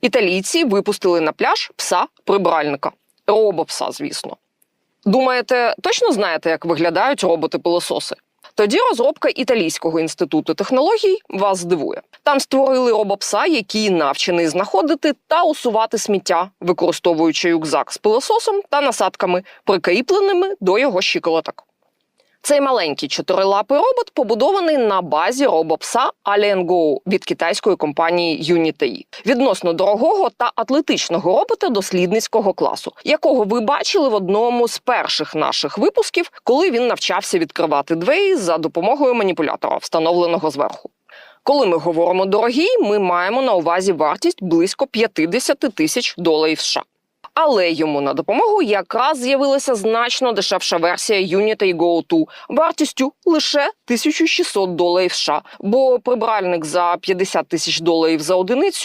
Італійці випустили на пляж пса прибиральника. Робопса, звісно. Думаєте, точно знаєте, як виглядають роботи-пилососи? Тоді розробка італійського інституту технологій вас здивує. Там створили робопса, який навчений знаходити та усувати сміття, використовуючи рюкзак з пилососом та насадками, прикріпленими до його щиколоток. Цей маленький чотирилапий робот побудований на базі робопса Alien Go від китайської компанії Unity. Відносно дорогого та атлетичного робота дослідницького класу, якого ви бачили в одному з перших наших випусків, коли він навчався відкривати двері за допомогою маніпулятора, встановленого зверху. Коли ми говоримо дорогий, ми маємо на увазі вартість близько 50 тисяч доларів США. Але йому на допомогу якраз з'явилася значно дешевша версія Unity Go 2 вартістю лише 1600 доларів США, бо прибральник за 50 тисяч доларів за одиницю